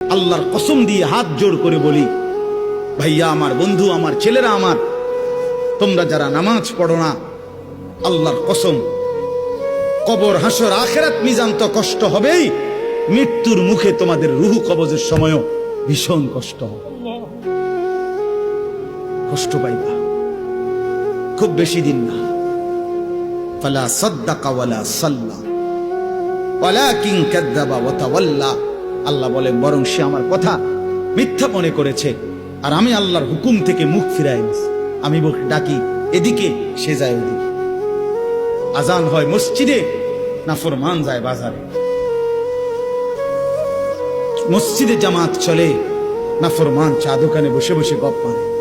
আল্লাহর কসম দিয়ে হাত জোর করে বলি, ভাইয়া আমার, বন্ধু আমার, ছেলেরা আমার, তোমরা যারা নামাজ পড়ো না, আল্লাহর কসম, কবর, হাসর, আখেরাত মিজান তো কষ্ট হবেই, মৃত্যুর মুখে তোমাদের রুহু কবজের সময়ও ভীষণ কষ্ট হবে। কষ্ট পাইবা। খুব বেশি দিন না। ফালা সাদ্দাকা ওয়ালা সাল্লা, ওয়ালাকিন কাযযাবা ওয়া তাওয়াল্লা। আল্লাহ বলেন, বরং সে আমার কথা মিথ্যা মনে করেছে, আর আমি আল্লাহর হুকুম থেকে মুখ ফিরাই আমি ডাকি, এদিকে, সে যায় ওদিকে। আজান হয় মসজিদে, না ফরমান যায় বাজারে। মসজিদে জামাত চলে, না ফরমান, চা দোকানে বসে বসে গপ মারে।